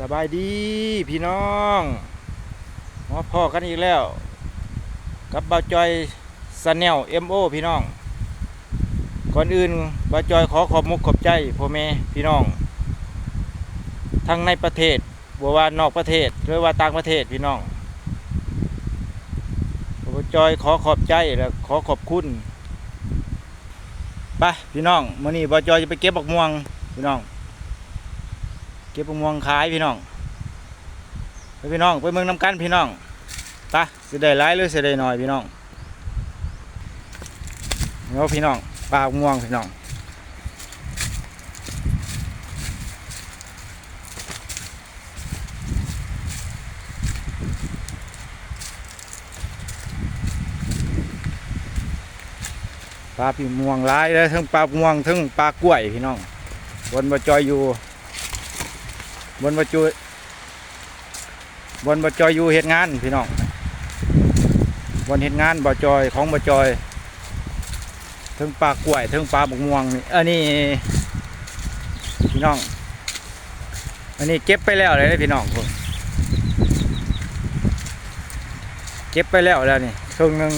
สบายดีพี่น้องมาพ่อกันอีกแล้ว กับบ่าวจอยสแนลเอ็มโอพี่น้อง ก่อนอื่นบ่าวจอยขอขอบมุกขอบใจพ่อแม่พี่น้อง ทั้งในประเทศบว่านอกประเทศหรือว่าต่างประเทศพี่น้องบ่าวจอยขอขอบใจและขอขอบคุณไปพี่น้องมื้อนี้บ่าวจอยจะไปเก็บบักม่วงพี่น้อง ก็บมะม่วงขายพี่น้องไปพี่น้องไปเมืองน้ำกันพี่น้องไปสิได้หลายหรือสิได้น้อยพี่น้องเอาพี่น้องปลามะม่วงพี่น้องปลาพี่ม่วงหลายเลยทั้งปลาม่วงทั้งปลากล้วยพี่น้องบนบ่จอยอยู่ บนบจูบนบจอยอยู่เหตุงานพี่น้องบนเหตุงานบจอยของบจอยถึงปลากล้วยถึงปลาบกม่วงนี่อันนี้พี่น้อง อันนี้เก็บไปแล้วเลยนะพี่น้องผมเก็บไปแล้วแล้วนี่ครึ่งนึง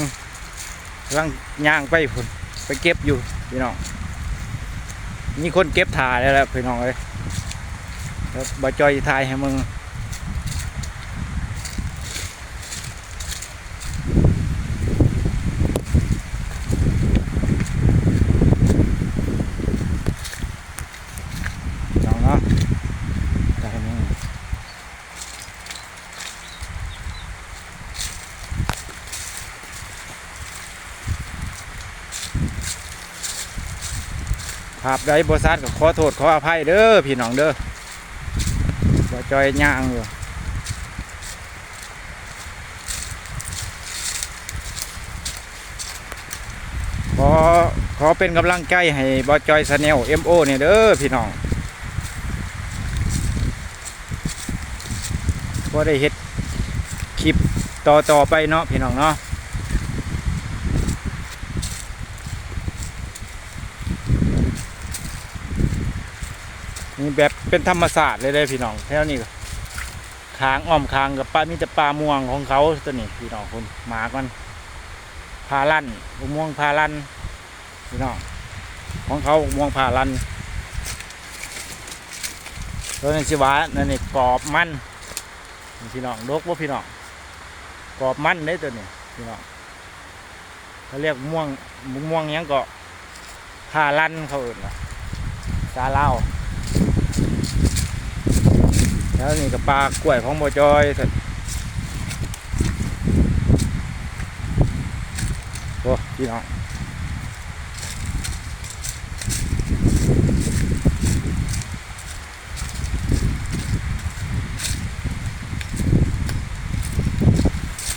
กำลังย่างไปพุ่นไปเก็บอยู่พี่น้องมีคนเก็บถ่ายแล้วพี่น้องเลย แล้วบาจอยทายให้มึงลองเนาะได้มึงภาพใดบริษัทก็ขอโทษขออภัยเด้อพี่น้องเด้อ บ่จอยย่างอยู่ขอขอเป็นกำลังใจให้บอจอยสแนลเอ็มโอเนี่ยเด้อพี่น้องก็ได้เฮ็ดคลิปต่อต่อไปเนาะพี่น้องเนาะ นี่แบบเป็นธรรมศาสตร์เลยเด้พี่น้องแถวนี้ก็คางอ้อมคางกับปลามีแต่ปลาม่วงของเขาตัวนี้พี่น้องคุณหมากันพาลั่นม่วงพาลั่นพี่น้องของเขาม่วงพาลั่นตัวนี้สิวานนั่นนี่กรอบมันพี่น้องดกว่าพี่น้องกรอบมันได้ตัวนี้พี่น้องเขาเรียกม่วงม่วงยังก็พาลั่นเขาอื่นว่าซาเล่าว แล้วนี่กับปลากล้วยของบจอยเถอะโอ้พี่น้อง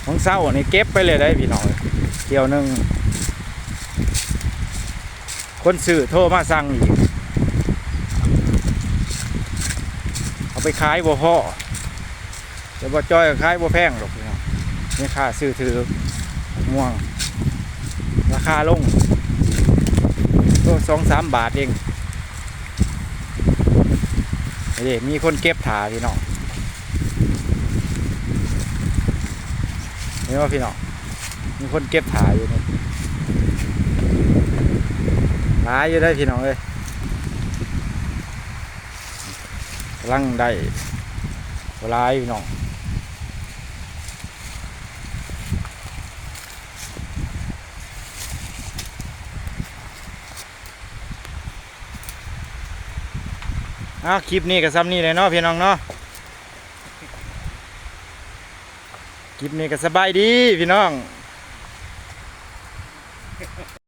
ของเศร้านี่เก็บไปเลยได้พี่น้องเกี่ยวหนึ่งคนสื่อโทรมาสั่งอีก เอา ไปขายบ่พ่อแต่บ่จ้อยก็ขายบ่แพงหรอกนี่ค่าซื้อถือม่วง ราคาลงตัวสองสามบาทเองนี่มีคนเก็บถาพี่น้องนี่ว่าพี่น้องมีคนเก็บถาอยู่นี่หลายอยู่ได้พี่น้องเอ้ย กำ ลังได้หลายพี่น้องอ้าวคลิปนี้ก็ซ้ำนี่เลยเนาะพี่น้องเนาะคลิปนี้ก็สบายดีพี่น้อง